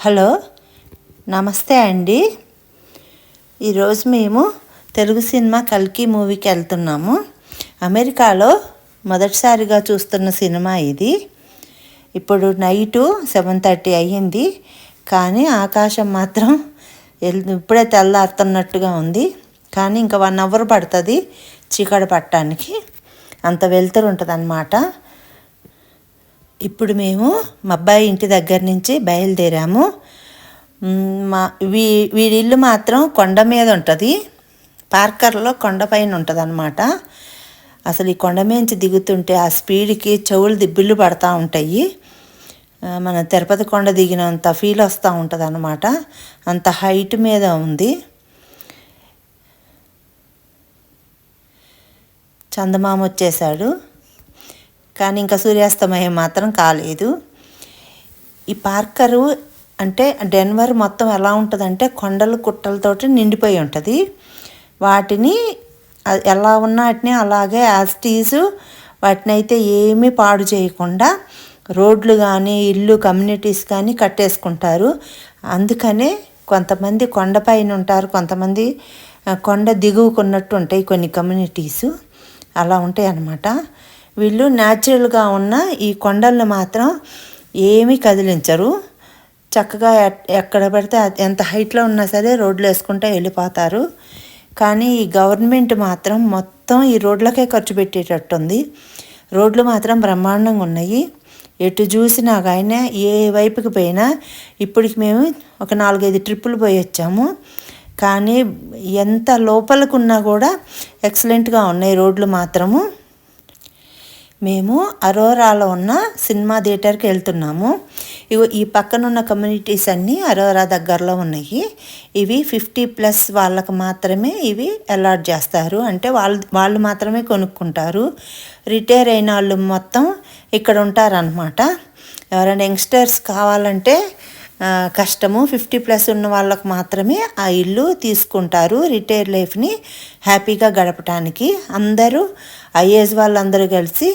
Hello నమస్తే అండి. ఈరోజు మేము తెలుగు సినిమా కల్కి మూవీకి వెళ్తున్నాము. అమెరికాలో మొదటిసారిగా చూస్తున్న సినిమా ఇది. ఇప్పుడు నైటు సెవెన్ థర్టీ అయ్యింది. కానీ ఆకాశం మాత్రం ఇప్పుడే తెల్లారుతున్నట్టుగా ఉంది. కానీ ఇంకా వన్ అవర్ పడుతుంది చీకటి పట్టడానికి. అంత వెళ్తురు ఉంటుంది ఇప్పుడు మేము మా అబ్బాయి ఇంటి దగ్గర నుంచి బయలుదేరాము. మా వీ వీడిల్లు మాత్రం కొండ మీద ఉంటుంది. పార్కర్లో కొండపైన ఉంటుంది అనమాట అసలు ఈ కొండ మీద దిగుతుంటే ఆ స్పీడ్కి చెవులు దిబ్బిళ్ళు పడతా ఉంటాయి. మన తిరుపతి కొండ దిగినంత ఫీల్ వస్తూ ఉంటుంది అనమాట అంత హైట్ మీద ఉంది. చందమామ వచ్చేసాడు కానీ ఇంకా సూర్యాస్తమయం మాత్రం కాలేదు. ఈ పార్కరు అంటే డెన్వర్ మొత్తం ఎలా ఉంటుందంటే కొండలు కుట్టలతోటి నిండిపోయి ఉంటుంది. వాటిని ఎలా ఉన్న వాటిని అలాగే యాస్టీసు వాటిని అయితే ఏమీ పాడు చేయకుండా రోడ్లు కానీ ఇల్లు కమ్యూనిటీస్ కానీ కట్టేసుకుంటారు. అందుకనే కొంతమంది కొండపైన ఉంటారు కొంతమంది కొండ దిగువకున్నట్టు ఉంటాయి కొన్ని కమ్యూనిటీస్. అలా ఉంటాయి అన్నమాట వీళ్ళు న్యాచురల్గా ఉన్న ఈ కొండలను మాత్రం ఏమీ కదిలించరు. చక్కగా ఎక్కడ పడితే ఎంత హైట్లో ఉన్నా సరే రోడ్లు వేసుకుంటూ వెళ్ళిపోతారు. కానీ ఈ గవర్నమెంట్ మాత్రం మొత్తం ఈ రోడ్లకే ఖర్చు పెట్టేటట్టుంది. రోడ్లు మాత్రం బ్రహ్మాండంగా ఉన్నాయి. ఎటు చూసినా కానీ ఏ వైపుకి పోయినా ఇప్పటికి మేము ఒక నాలుగైదు ట్రిప్పులు పోయి వచ్చాము. కానీ ఎంత లోపలికున్నా కూడా ఎక్సలెంట్గా ఉన్నాయి రోడ్లు మాత్రము. మేము అరోరాలో ఉన్న సినిమా థియేటర్కి వెళ్తున్నాము. ఇగో ఈ పక్కనున్న కమ్యూనిటీస్ అన్నీ అరోరా దగ్గరలో ఉన్నాయి. ఇవి ఫిఫ్టీ ప్లస్ వాళ్ళకి మాత్రమే ఇవి అలాట్ చేస్తారు. అంటే వాళ్ళు వాళ్ళు మాత్రమే కొనుక్కుంటారు. రిటైర్ అయిన వాళ్ళు మొత్తం ఇక్కడ ఉంటారనమాట ఎవరైనా యంగ్స్టర్స్ కావాలంటే కష్టము ఫిఫ్టీ ప్లస్ ఉన్న వాళ్ళకు మాత్రమే ఆ ఇల్లు తీసుకుంటారు రిటైర్ లైఫ్ని హ్యాపీగా గడపటానికి. అందరూ ఐఏఎస్ వాళ్ళందరూ కలిసి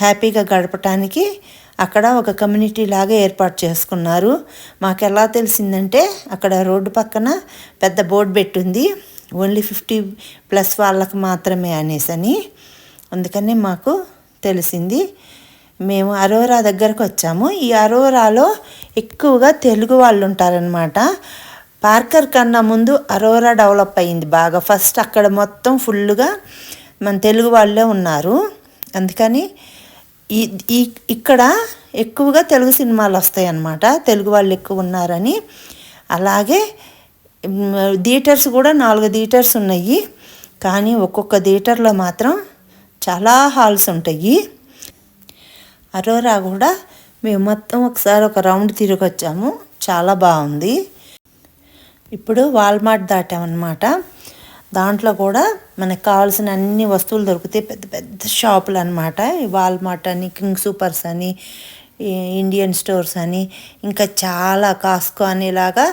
హ్యాపీగా గడపటానికి అక్కడ ఒక కమ్యూనిటీ లాగా ఏర్పాటు చేసుకున్నారు. మాకు ఎలా తెలిసిందంటే అక్కడ రోడ్డు పక్కన పెద్ద బోర్డు పెట్టుంది. ఓన్లీ ఫిఫ్టీ ప్లస్ వాళ్ళకి మాత్రమే అనేసని అందుకని మాకు తెలిసింది. మేము అరోరా దగ్గరకు వచ్చాము. ఈ అరోరాలో ఎక్కువగా తెలుగు వాళ్ళు ఉంటారనమాట పార్కర్ కన్నా ముందు అరోరా డెవలప్ అయింది బాగా. ఫస్ట్ అక్కడ మొత్తం ఫుల్గా మన తెలుగు వాళ్ళే ఉన్నారు. అందుకని ఈ ఇక్కడ ఎక్కువగా తెలుగు సినిమాలు వస్తాయి అన్నమాట తెలుగు వాళ్ళు ఎక్కువ ఉన్నారని. అలాగే థియేటర్స్ కూడా నాలుగు థియేటర్స్ ఉన్నాయి. కానీ ఒక్కొక్క థియేటర్లో మాత్రం చాలా హాల్స్ ఉంటాయి. అరోరా కూడా మేము మొత్తం ఒకసారి ఒక రౌండ్ తిరిగి వచ్చాము చాలా బాగుంది. ఇప్పుడు వాల్మార్ట్ దాటామన్నమాట. దాంట్లో కూడా మనకు కావాల్సిన అన్ని వస్తువులు దొరుకుతాయి పెద్ద పెద్ద షాపులు అనమాట వాల్మార్ట్ అని కింగ్ సూపర్స్ అని ఇండియన్ స్టోర్స్ అని ఇంకా చాలా కాస్కో అనేలాగా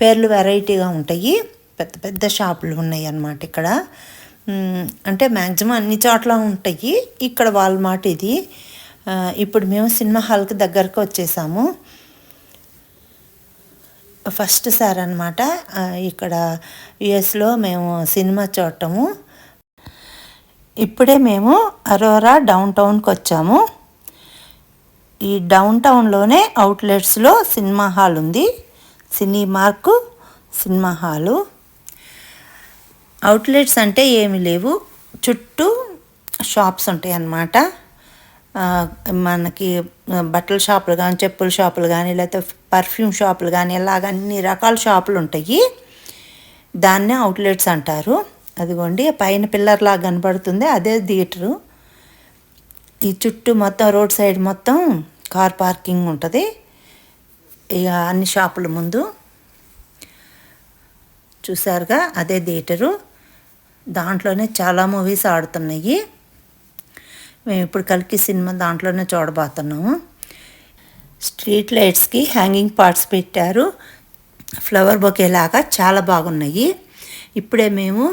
పేర్లు వెరైటీగా ఉంటాయి. పెద్ద పెద్ద షాపులు ఉన్నాయి అన్నమాట ఇక్కడ. అంటే మ్యాక్సిమం అన్ని చోట్ల ఉంటాయి. ఇక్కడ వాల్మార్ట్ ఇది. ఇప్పుడు మేము సినిమా హాల్కి దగ్గరకు వచ్చేసాము. ఫస్ట్ సార్ అనమాట ఇక్కడ యుఎస్లో మేము సినిమా చూడటము. ఇప్పుడే మేము అరోరా డౌన్ టౌన్కి వచ్చాము. ఈ డౌన్ టౌన్లోనే అవుట్లెట్స్లో సినిమా హాల్ ఉంది. Cinemark cinema hall. అవుట్లెట్స్ అంటే ఏమి లేవు. చుట్టూ షాప్స్ ఉంటాయి అన్నమాట మనకి బట్టల షాపులు కానీ చెప్పుల షాపులు కానీ లేకపోతే పర్ఫ్యూమ్ షాపులు కానీ ఇలాగ అన్ని రకాల షాపులు ఉంటాయి. దాన్నే అవుట్లెట్స్ అంటారు. అదిగోండి పైన పిల్లర్ లాగా కనబడుతుంది అదే థియేటరు. ఈ చుట్టూ మొత్తం రోడ్ సైడ్ మొత్తం కార్ పార్కింగ్ ఉంటుంది. ఇక అన్ని షాపుల ముందు. చూసారుగా అదే థియేటరు. దాంట్లోనే చాలా మూవీస్ ఆడుతున్నాయి. మేము ఇప్పుడు కలికి సినిమా దాంట్లోనే చూడబోతున్నాము. స్ట్రీట్ లైట్స్కి హ్యాంగింగ్ పార్ట్స్ పెట్టారు. ఫ్లవర్ బొకే లాగా చాలా బాగున్నాయి. ఇప్పుడే మేము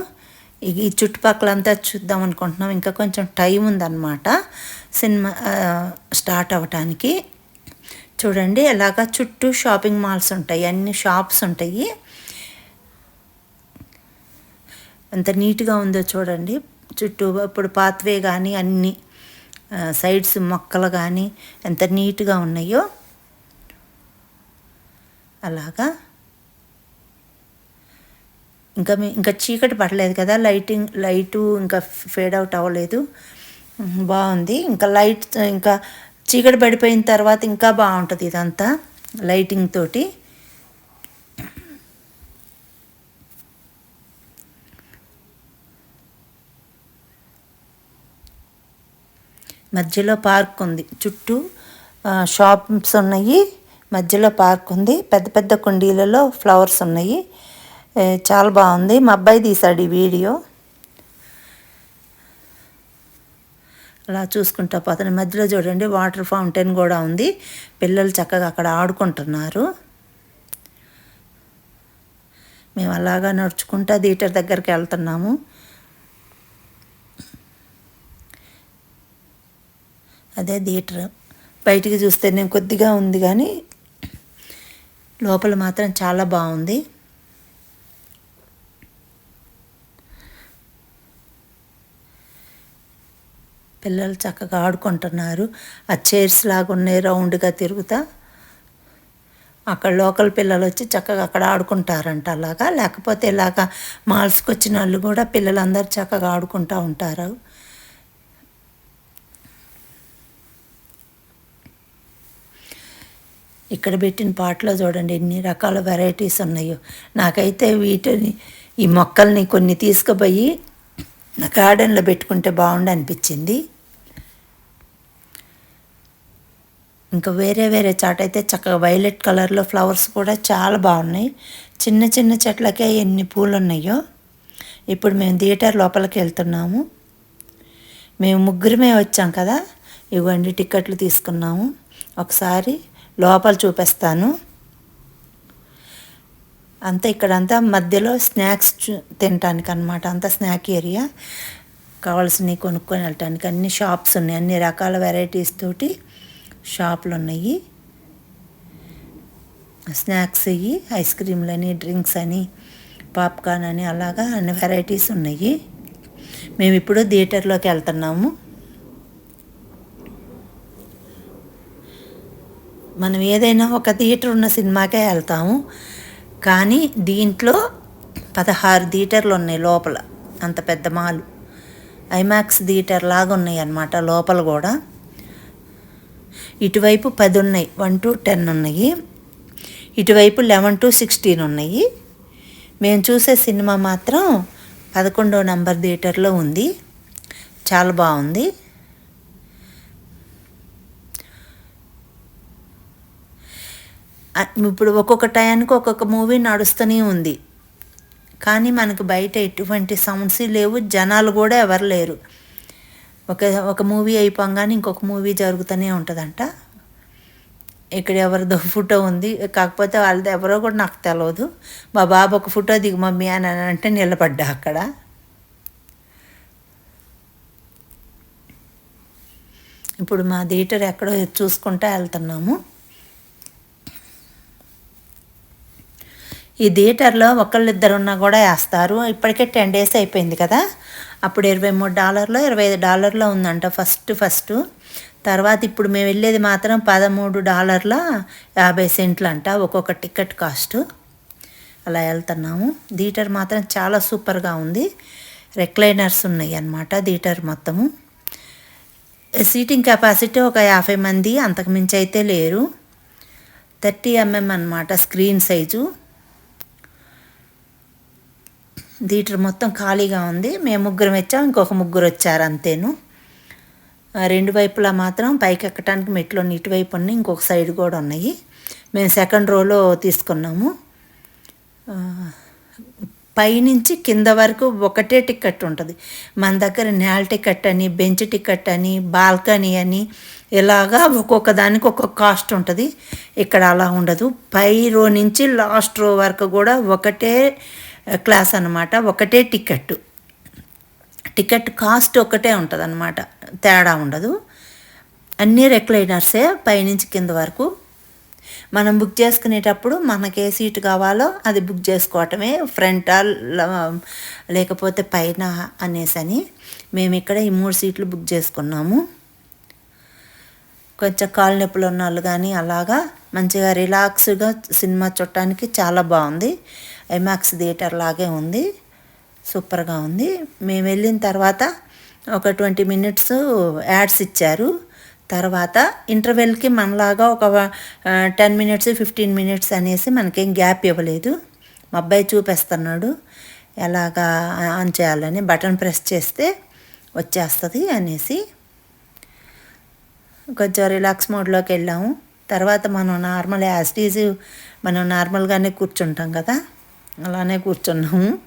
ఈ చుట్టుపక్కలంతా చూద్దాం అనుకుంటున్నాం. ఇంకా కొంచెం టైం ఉందన్నమాట సినిమా స్టార్ట్ అవ్వటానికి. చూడండి ఇలాగా చుట్టూ షాపింగ్ మాల్స్ ఉంటాయి. అన్ని షాప్స్ ఉంటాయి. ఎంత నీట్గా ఉందో చూడండి. చుట్టూ ఇప్పుడు పాత్వే కానీ అన్నీ సైడ్స్ మొక్కలు కానీ ఎంత నీట్గా ఉన్నాయో అలాగా. ఇంకా మీ ఇంకా చీకటి పడలేదు కదా లైటింగ్ లైటు ఇంకా ఫేడ్ అవుట్ అవ్వలేదు. బాగుంది. ఇంకా లైట్ ఇంకా చీకటి పడిపోయిన తర్వాత ఇంకా బాగుంటుంది ఇదంతా లైటింగ్ తోటి. మధ్యలో పార్క్ ఉంది. చుట్టూ షాప్స్ ఉన్నాయి. మధ్యలో పార్క్ ఉంది. పెద్ద పెద్ద కుండీలలో ఫ్లవర్స్ ఉన్నాయి. చాలా బాగుంది. మా అబ్బాయి తీశాడు ఈ వీడియో. అలా చూసుకుంటా పోతాను. మధ్యలో చూడండి వాటర్ ఫౌంటైన్ కూడా ఉంది. పిల్లలు చక్కగా అక్కడ ఆడుకుంటున్నారు. మేము అలాగా నడుచుకుంటా థియేటర్ దగ్గరికి వెళ్తున్నాము. అదే థియేటర్. బయటికి చూస్తే నేను కొద్దిగా ఉంది కానీ లోపల మాత్రం చాలా బాగుంది. పిల్లలు చక్కగా ఆడుకుంటున్నారు. ఆ చైర్స్ లాగా ఉన్నాయి రౌండ్గా తిరుగుతా. అక్కడ లోకల్ పిల్లలు వచ్చి చక్కగా అక్కడ ఆడుకుంటారంట అలాగా. లేకపోతే ఇలాగా మాల్స్కి వచ్చిన వాళ్ళు కూడా పిల్లలందరూ చక్కగా ఆడుకుంటూ ఉంటారు. ఇక్కడ పెట్టిన పాటలో చూడండి ఎన్ని రకాల వెరైటీస్ ఉన్నాయో. నాకైతే వీటిని ఈ మొక్కల్ని కొన్ని తీసుకుపోయి నా గార్డెన్లో పెట్టుకుంటే బాగుండు అనిపించింది. ఇంకా వేరే వేరే చాట అయితే చక్కగా వైలెట్ కలర్లో ఫ్లవర్స్ కూడా చాలా బాగున్నాయి. చిన్న చిన్న చెట్లకే ఎన్ని పూలు ఉన్నాయో. ఇప్పుడు మేము థియేటర్ లోపలికి వెళ్తున్నాము. మేము ముగ్గురమే వచ్చాం కదా. ఇవ్వండి టికెట్లు తీసుకున్నాము. ఒకసారి లోపల చూపిస్తాను. అంతా ఇక్కడంతా మధ్యలో స్నాక్స్ చూ- తినటానికి అనమాట అంతా స్నాక్ ఏరియా. కావాల్సినవి కొనుక్కొని వెళ్ళటానికి అన్ని షాప్స్ ఉన్నాయి. అన్ని రకాల వెరైటీస్ తోటి షాపులు ఉన్నాయి స్నాక్స్ ఇవి ఐస్ క్రీమ్లని డ్రింక్స్ అని పాప్కార్న్ అని అలాగా అన్ని వెరైటీస్ ఉన్నాయి. మేము ఇప్పుడు థియేటర్లోకి వెళ్తున్నాము. మనం ఏదైనా ఒక థియేటర్ ఉన్న సినిమాకే వెళ్తాము. కానీ దీంట్లో పదహారు థియేటర్లు ఉన్నాయి లోపల అంత పెద్ద మాలు. ఐమాక్స్ థియేటర్ లాగా ఉన్నాయి అన్నమాట లోపల కూడా. ఇటువైపు పది ఉన్నాయి వన్ టు టెన్ ఉన్నాయి. ఇటువైపు లెవెన్ టు సిక్స్టీన్ ఉన్నాయి. మేము చూసే సినిమా మాత్రం పదకొండో నంబర్ థియేటర్లో ఉంది. చాలా బాగుంది. ఇప్పుడు ఒక్కొక్క టయానికి ఒక్కొక్క మూవీ నడుస్తూనే ఉంది. కానీ మనకు బయట ఎటువంటి సౌండ్స్ లేవు జనాలు కూడా ఎవరు లేరు. ఒక ఒక మూవీ అయిపోగానే ఇంకొక మూవీ జరుగుతూనే ఉంటుందంట. ఇక్కడ ఎవరిదో ఫోటో ఉంది. కాకపోతే వాళ్ళది ఎవరో కూడా నాకు తెలియదు మా బాబు ఒక ఫోటో దిగు మమ్మీ అని అంటే నిలబడ్డా అక్కడ. ఇప్పుడు మా థియేటర్ ఎక్కడో చూసుకుంటా వెళ్తున్నాము. ఈ థియేటర్లో ఒకళ్ళిద్దరు ఉన్నా కూడా వేస్తారు. ఇప్పటికే టెన్ డేస్ అయిపోయింది కదా. అప్పుడు ఇరవై మూడు డాలర్లో ఇరవై ఐదు డాలర్లో ఉందంట ఫస్ట్ ఫస్ట్. తర్వాత ఇప్పుడు మేము వెళ్ళేది మాత్రం పదమూడు డాలర్ల యాభై సెంట్లు అంట ఒక్కొక్క టికెట్ కాస్ట్. అలా వెళ్తున్నాము. థియేటర్ మాత్రం చాలా సూపర్గా ఉంది. రెక్లైనర్స్ ఉన్నాయి అన్నమాట థియేటర్ మొత్తము. సీటింగ్ కెపాసిటీ ఒక యాభై మంది అంతకుమించి అయితే లేరు. థర్టీ ఎంఎం అనమాట స్క్రీన్ సైజు. థియేటర్ మొత్తం ఖాళీగా ఉంది. మేము ముగ్గురం వచ్చాం. ఇంకొక ముగ్గురు వచ్చారు అంతేను. రెండు వైపులా మాత్రం పైకి ఎక్కడానికి మెట్లు ఇటువైపు ఉన్నాయి. ఇంకొక సైడ్ కూడా ఉన్నాయి. మేము సెకండ్ రోలో తీసుకున్నాము. పైనుంచి కింద వరకు ఒకటే టికెట్ ఉంటుంది. మన దగ్గర నేల టికెట్ అని బెంచ్ టికెట్ అని బాల్కనీ అని ఇలాగా ఒక్కొక్క దానికి ఒక్కొక్క కాస్ట్ ఉంటుంది. ఇక్కడ అలా ఉండదు. పై రో నుంచి లాస్ట్ రో వరకు కూడా ఒకటే క్లాస్ అనమాట ఒకటే టికెట్ టికెట్ కాస్ట్ ఒకటే ఉంటుంది అనమాట తేడా ఉండదు. అన్నీ రెక్లైనర్సే పైనుంచి కింద వరకు. మనం బుక్ చేసుకునేటప్పుడు మనకి ఏ సీటు కావాలో అది బుక్ చేసుకోవటమే ఫ్రంట్ లేకపోతే పైన అనేసని మేము ఇక్కడ ఈ మూడు సీట్లు బుక్ చేసుకున్నాము. కొంచెం కాలు నొప్పులు ఉన్న వాళ్ళు కానీ అలాగా మంచిగా రిలాక్స్గా సినిమా చూడటానికి చాలా బాగుంది. ఐమాక్స్ థియేటర్ లాగే ఉంది. సూపర్గా ఉంది. మేము వెళ్ళిన తర్వాత ఒక ట్వంటీ మినిట్స్ యాడ్స్ ఇచ్చారు. తర్వాత ఇంటర్వెల్కి మనలాగా ఒక టెన్ మినిట్స్ ఫిఫ్టీన్ మినిట్స్ అనేసి మనకేం గ్యాప్ ఇవ్వలేదు. మా అబ్బాయి చూపిస్తున్నాడు. ఎలాగా ఆన్ చేయాలని బటన్ ప్రెస్ చేస్తే వచ్చేస్తుంది అనేసి కొంచెం రిలాక్స్ మోడ్లోకి వెళ్ళాము. తర్వాత మనం నార్మల్ యాస్టీజ్ మనం నార్మల్గానే కూర్చుంటాం కదా? అలానే కూర్చున్నాము.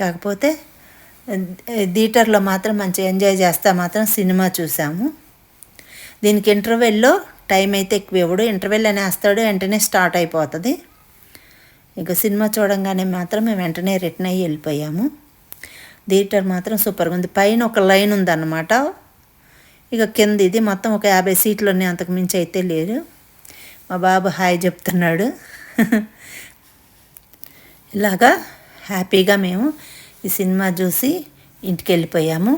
కాకపోతే థియేటర్లో మాత్రం మంచి ఎంజాయ్ చేస్తా మాత్రం సినిమా చూసాము. దీనికి ఇంటర్వెల్లో టైం అయితే ఎక్కువ ఇవ్వడు. ఇంటర్వెల్ అని వేస్తాడు వెంటనే స్టార్ట్ అయిపోతుంది. ఇక సినిమా చూడంగానే మాత్రం మేము వెంటనే రిటర్న్ అయ్యి వెళ్ళిపోయాము. థియేటర్ మాత్రం సూపర్గా ఉంది. పైన ఒక లైన్ ఉందన్నమాట. ఇక కింద ఇది మొత్తం ఒక యాభై సీట్లు ఉన్నాయి అంతకు మించి అయితే లేరు మా బాబు హాయ్ చెప్తున్నాడు. ఇలాగా హ్యాపీగా మేము ఈ సినిమా చూసి ఇంటికి వెళ్ళిపోయాము.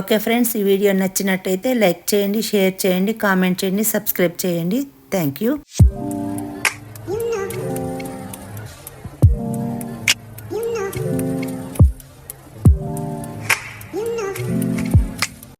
ఓకే ఫ్రెండ్స్ ఈ వీడియో నచ్చినట్టయితే లైక్ చేయండి షేర్ చేయండి కామెంట్ చేయండి సబ్స్క్రైబ్ చేయండి. Thank you.